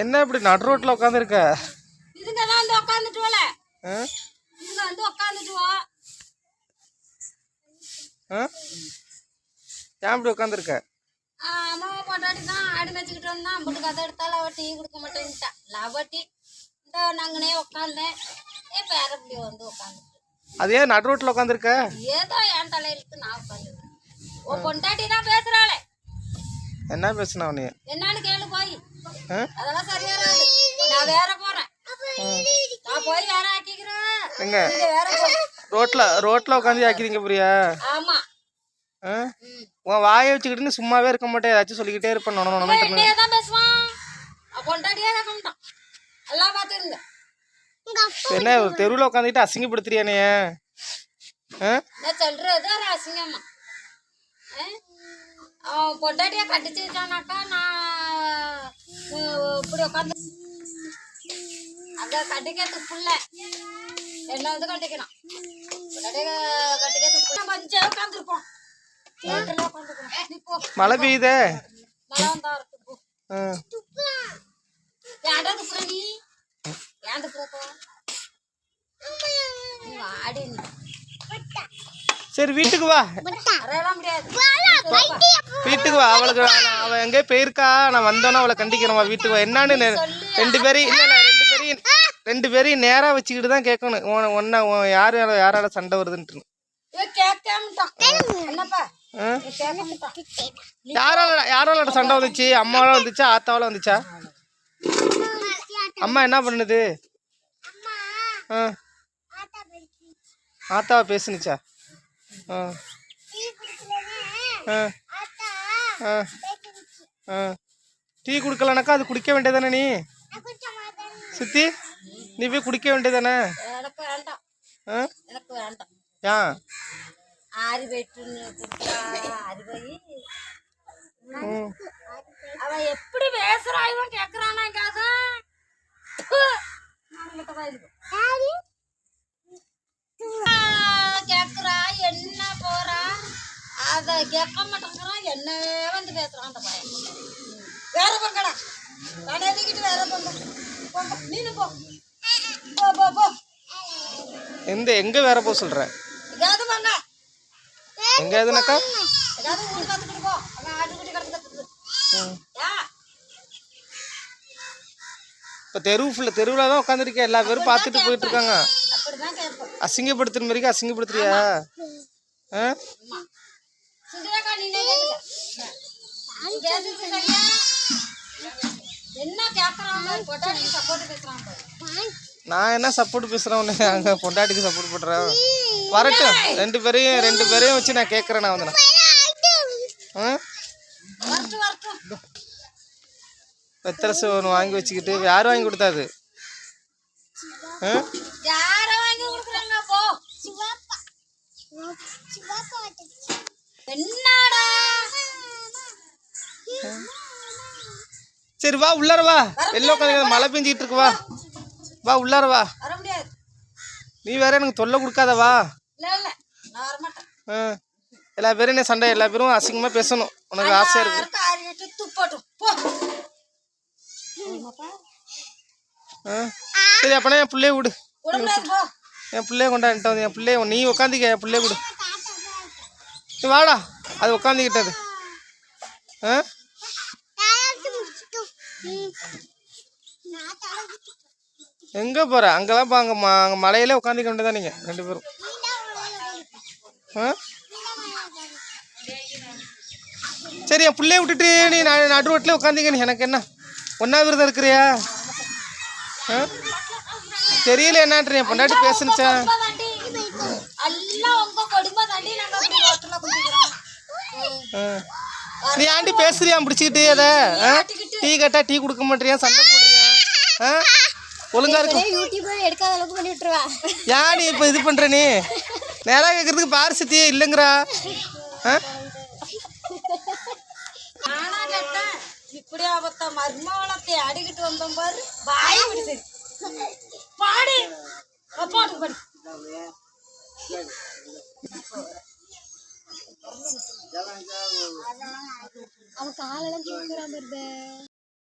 என்ன இப்படி நடு ரோட்டில் உட்காந்துருக்க இதுங்க தான் வந்து உட்காந்துட்டுவல இதுங்க வந்து உட்காந்துட்டுவோ ஏன் இப்படி உட்காந்துருக்க அம்மாவை பொண்டாட்டி தான் ஆடு வச்சுக்கிட்டு வந்தான் அம்பிட்டு கதை எடுத்தாலும் அவள் டீ கொடுக்க மாட்டேன்ட்டா அவ டீ. இந்த நாங்கனே உட்காந்தேன் என் பேரப்படி வந்து உட்காந்துட்டு அது ஏன் நடு ரோட்டில் உட்காந்துருக்க ஏதோ என் தலையிலுக்கு நான் உட்காந்துருக்கேன் உன் பொண்டாட்டி தான் பேசுறாளே. என்ன பேசுன அவனு? என்னன்னு கேளு போய். எங்க? நீங்க வேற போ. ரோட்டில் ரோட்டில் உட்காந்து ஆக்கிறீங்க புரியா? உன் வாயை வச்சுக்கிட்டு சும்மாவே இருக்க மாட்டேன். ஏதாச்சும் சொல்லிக்கிட்டே இருப்பேன். என்ன தெருவில் உட்காந்துக்கிட்டு அசிங்கப்படுத்துறியானே சொல்றது? அவன் பொண்டாட்டியை கட்டிச்சு வச்சானாக்கா நான் இப்படி உட்காந்து அங்க கட்டிக்கிறதுக்கு புள்ள. என்ன வந்து கட்டிக்கணும் கட்டிக்கிறதுக்கு புள்ள. மஞ்சள் உட்காந்துருப்போம் மழை பெய்யுதே. மழை வந்தா இருக்கு போ ஆ. ஏன்டா துப்புற நீ? ஏன் துப்புறப்போ சரி வீட்டுக்கு வா. வீட்டுக்கு வா அவளுக்கு நான் அவள் எங்கேயோ போயிருக்கா. நான் வந்தோன்னே அவளை கண்டிக்கணுமா வீட்டுக்கு வா. என்னன்னு ரெண்டு பேரையும் இல்லை இல்லை ரெண்டு பேரையும் ரெண்டு பேரையும் நேராக வச்சுக்கிட்டு தான் கேட்கணும். ஒன்றா யார் யார யாரால சண்டை வருதுன்ட்டு மாட்டான். யாரால யாரால சண்டை வந்துச்சு? அம்மாவால வந்துச்சா? ஆத்தாவால வந்துச்சா? அம்மா என்ன பண்ணுது? ஆ. ஆத்தாவை பேசுனுச்சா? டீ குடுக்கலனாக்கா அது குடிக்க வேண்டியதானே நீ? சித்தி நீ போய் குடிக்க வேண்டியதானே எனக்கு வேண்டாம். ஆ? எனக்கு வேண்டாம். ஏன் அவன் எப்படி பேசுறா இவன் கேக்குறானா அத கேட்க மாட்டேங்கிறான் என்ன வந்து பேசுறான் அந்த பையன். வேற பங்கடா. கடையிக்கிட்டு வேற பங்க போங்க. நீனு போ. போ போ போ. எந்த எங்கே வேற போக சொல்கிற எங்காவது வாங்க எங்கே எதுனாக்கா ஏதாவது ஊர் பார்த்துக்கிட்டு போ. அவன் ஆட்டுக்குட்டி யா. இப்போ தெரு ஃபுல்லாக தெருவில் தான் உட்காந்துருக்கேன் எல்லா பேரும் பார்த்துட்டு போயிட்டு இருக்காங்க. அசிங்கப்படுத்துற மாதிரிக்கு அசிங்கப்படுத்துறியா? ஆ? நீனே என்ன சப்போர்ட் பேசுறான் பாரு. நான் என்ன சப்போர்ட் பேசுகிறேன் உன்னை? அங்கே பொண்டாட்டிக்கு சப்போர்ட் பண்ணுறேன் வரட்டும். ரெண்டு பேரையும் ரெண்டு பேரையும் வச்சு நான் கேட்குறேன் நான் வந்து வெத்தரசு ஒன்று வாங்கி வச்சுக்கிட்டு யார் வாங்கி கொடுத்தாது ஆ? என்னடா? சரி வா உள்ளார வா. வெளில உட்காந்து மழை பெஞ்சிக்கிட்டு இருக்கு வா. வா உள்ளார வா. நீ வேற எனக்கு தொல்லை கொடுக்காத வா. எல்லா பேரும் என்ன சண்டை? எல்லா பேரும் அசிங்கமாக பேசணும். உனக்கு ஆசையாக இருக்கு. சரி அப்பனா என் பிள்ளைய விடு. என் பிள்ளைய கொண்டாடிட்டு வந்து என் பிள்ளைய நீ உட்காந்துக்க என் பிள்ளைய விடு. வாடா. அது உட்காந்துக்கிட்டது ஆ? எங்கே போகிற அங்கெல்லாம் பா அங்கே ம அங்கே மலையிலே உட்காந்துக்க வேண்டியதான் நீங்கள் ரெண்டு பேரும். ஆ? சரி என் பிள்ளைய விட்டுட்டு நீ ந- நடு ரோட்டில் உட்காந்திக்க நீ எனக்கு என்ன? ஒன்றா விரதம் இருக்கிறியா? ஆ? தெரியல என்னன்ற என் பொண்டாட்டி பேசுனுச்சா? நீ ஆண்டி பேசுறியா? பிடிச்சிக்கிட்டு அதை ஆ? டீ கேட்டா டீ கொடுக்க மாட்டியா? சண்டை போடுறியா? ஆ? ஒழுங்கா இருக்கும் யூடியூப் எடுக்காத அளவுக்கு பண்ணி விட்டுருவா. ஏன் நீ இப்போ இது பண்ற நீ? நேராக கேட்கறதுக்கு பாரு சத்தியே இல்லைங்கிறா இப்படி ஆபத்த மர்மவளத்தை அடிக்கிட்டு வந்தோம் பாரு. வாய் பாடு. அவன் காலெல்லாம் தூக்குறான் பாருத